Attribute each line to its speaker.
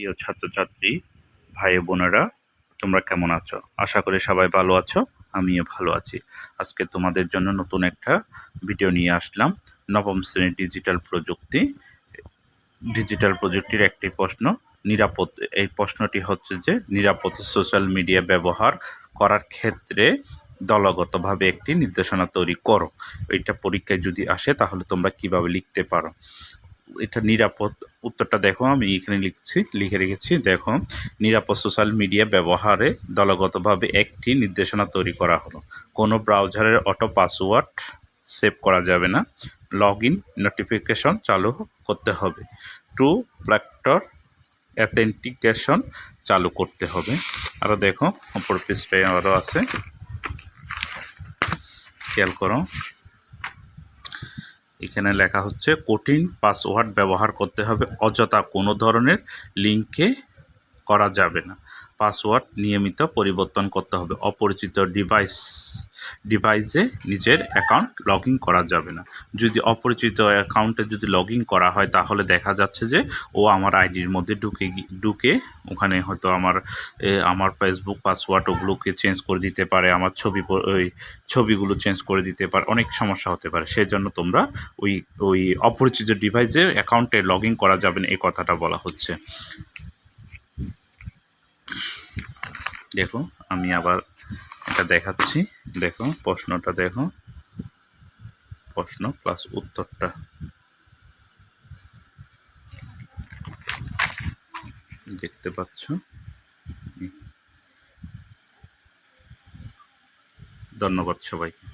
Speaker 1: প্রিয় ছাত্রছাত্রী, ভাই বোনেরা, তোমরা কেমন আছো? আশা করি সবাই ভালো আছো, আমিও ভালো আছি। আজকে তোমাদের জন্য নতুন একটা ভিডিও নিয়ে আসলাম। নবম শ্রেণির ডিজিটাল প্রযুক্তি ডিজিটাল প্রযুক্তির একটি প্রশ্ন, নিরাপদ, এই প্রশ্নটি হচ্ছে যে, নিরাপদ সোশ্যাল মিডিয়া ব্যবহার করার ক্ষেত্রে দলগতভাবে একটি নির্দেশনা তৈরি করো। এটা পরীক্ষায় যদি আসে, তাহলে তোমরা কীভাবে লিখতে পারো? এটা নিরাপদ উত্তরটা দেখো, আমি এখানে লিখছি, লিখে রেখেছি, দেখো, নিরাপদ সোশ্যাল মিডিয়া ব্যবহারে দলগতভাবে একটি নির্দেশনা তৈরি করা হলো। কোনো ব্রাউজারের অটো পাসওয়ার্ড সেভ করা যাবে না। লগ ইন নোটিফিকেশন চালু করতে হবে। টু ফ্যাক্টর অ্যাথেন্টিকেশন চালু করতে হবে। আরও দেখো অপর পৃষ্ঠায় আরও আছে। খেয়াল করো। এখানে লেখা হচ্ছে, কঠিন পাসওয়ার্ড ব্যবহার করতে হবে, অযথা কোনো ধরনের লিঙ্কে করা যাবে না। পাসওয়ার্ড নিয়মিত পরিবর্তন করতে হবে, অপরিচিত ডিভাইস। ডিভাইসে নিজের অ্যাকাউন্ট লগ করা যাবে না। যদি অপরিচিত অ্যাকাউন্টে যদি লগ করা হয়, তাহলে দেখা যাচ্ছে যে ও আমার আইডির মধ্যে ঢুকে ঢুকে ওখানে হয়তো আমার আমার ফেসবুক পাসওয়ার্ড ওগুলোকে চেঞ্জ করে দিতে পারে, আমার ছবি ওই ছবিগুলো চেঞ্জ করে দিতে পারে, অনেক সমস্যা হতে পারে। সেই জন্য তোমরা ওই ওই অপরিচিত ডিভাইসে অ্যাকাউন্টে লগ করা যাবে না, এই কথাটা বলা হচ্ছে। দেখো, আমি আবার এটা দেখাচ্ছি। দেখো প্রশ্নটা দেখো। প্রশ্ন প্লাস উত্তরটা। দেখতে পাচ্ছ? ধন্যবাদ সবাইকে।